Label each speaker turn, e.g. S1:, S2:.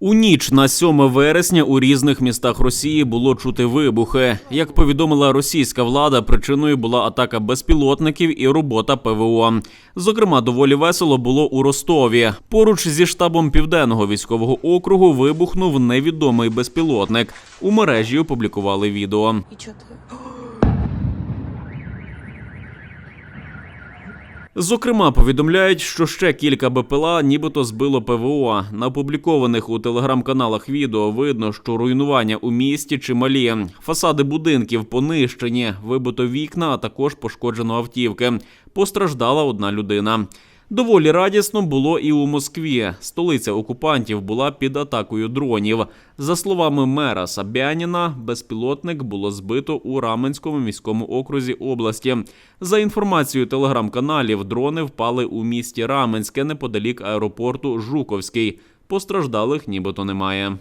S1: У ніч на 7 вересня у різних містах Росії було чути вибухи. Як повідомила російська влада, причиною була атака безпілотників і робота ПВО. Зокрема, доволі весело було у Ростові. Поруч зі штабом південного військового округу вибухнув невідомий безпілотник. У мережі опублікували відео.
S2: И
S1: Зокрема, повідомляють, що ще кілька БПЛА нібито збило ПВО. На опублікованих у телеграм-каналах відео видно, що руйнування у місті чималі. Фасади будинків понищені, вибито вікна, а також пошкоджено автівки. Постраждала одна людина. Доволі радісно було і у Москві. Столиця окупантів була під атакою дронів. За словами мера Сабяніна, безпілотник було збито у Раменському міському окрузі області. За інформацією телеграм-каналів, дрони впали у місті Раменське неподалік аеропорту Жуковський. Постраждалих нібито немає.